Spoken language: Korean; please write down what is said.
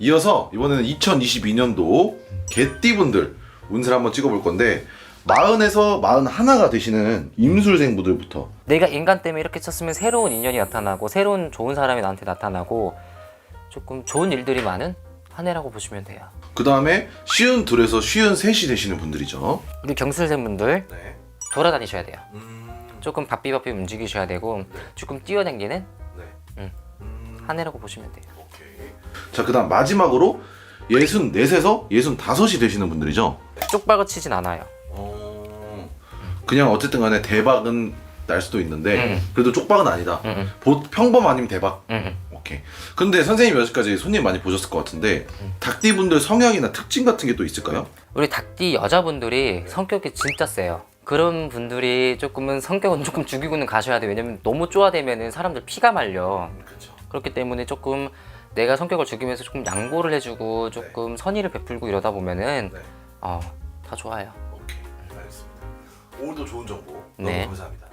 이어서 이번에는 2022년도 개띠분들 운세를 한번 찍어볼 건데 마흔에서 마흔 하나가 되시는 임술생분들부터 내가 인간 때문에 이렇게 쳤으면 새로운 인연이 나타나고 새로운 좋은 사람이 나한테 나타나고 조금 좋은 일들이 많은 한 해라고 보시면 돼요. 그 다음에 쉬운 둘에서 쉬운 셋이 되시는 분들이죠. 우리 경술생분들 네. 돌아다니셔야 돼요. 음, 조금 바삐바삐 움직이셔야 되고 조금 뛰어다니는 네. 음. 음, 한 해라고 보시면 돼요. 오케이. 자, 그 다음 마지막으로 예순 넷에서 예순 다섯이 되시는 분들이죠. 쪽박을 치진 않아요. 어, 그냥 어쨌든 간에 대박은 날 수도 있는데 음. 그래도 쪽박은 아니다. 응, 응, 보, 평범 아니면 대박. 응, 응. 오케이. 근데 선생님 여기까지 손님 많이 보셨을 것 같은데 음. 닭띠 분들 성향이나 특징 같은 게 또 있을까요? 우리 닭띠 여자분들이 성격이 진짜 세요. 그런 분들이 조금은 성격은 조금 죽이고는 가셔야 돼요. 왜냐면 너무 쪼아대면은 사람들 피가 말려. 그렇죠. 그렇기 때문에 조금 내가 성격을 죽이면서 조금 양보를 해주고 조금 선의를 베풀고 이러다 보면은 네. 어, 다 좋아요. 오케이. 알겠습니다. 오늘도 좋은 정보 너무 네. 감사합니다.